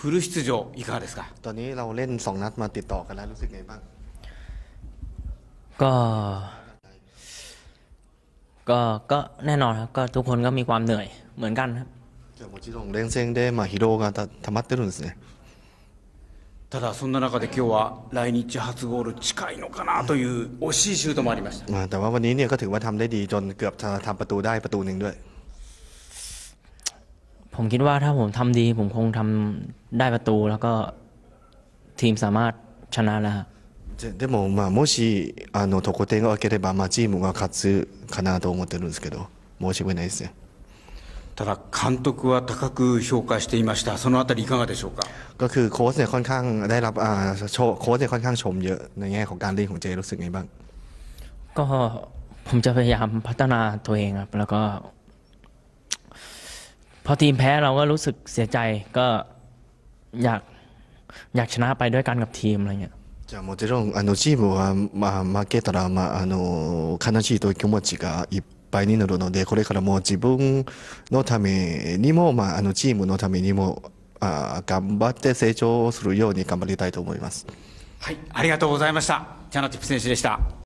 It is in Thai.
フル出場いかがですか ตอนนี้เราเล่นสองนัดมาติดต่อกันแล้วรู้สึกไงบ้าง ก็ ก็ก็แน่นอนครับ ก็ทุกคนก็มีความเหนื่อยเหมือนกันครับ じゃあもちろん連戦でまあ疲労がた溜まってるんですねただそんな中で今日は来日初ゴール近いのかなという惜しいシュートもありました อ่าแต่ว่าวันนี้เนี่ยก็ถือว่าทำได้ดีจนเกือบจะทำประตูได้ประตูหนึ่งด้วย ผมคิดว่าถ้าผมทำดี ผมคงทำได้ประตู แล้วก็ทีมสามารถชนะแล้วครับ じゃでもまあもしあの得点が分ければまあチームが勝つかなと思ってるんですけど申し訳ないですねただ監督は高く評価していましたそのあたりいかがでしょうか ก็คือโค้ชเนี่ยค่อนข้างได้รับอ่าโชว์โค้ชเนี่ยค่อนข้างชมเยอะในแง่ของการเล่นของเจรู้สึกไงบ้าง ก็ผมจะพยายามพัฒนาตัวเองครับ แล้วก็ พอทีมแพ้เราก็รู้สึกเสียใจ ก็อยากอยากชนะไปด้วยกันกับทีมอะไรเงี้ย じゃあもちろんあのチームは、まあ、負けたら、まあ、あの悲しいという気持ちがいっぱいになるのでこれからも自分のためにも、まあ、あのチームのためにもあ頑張って成長するように頑張りたいと思います。はいありがとうございましたチャナティップ選手でした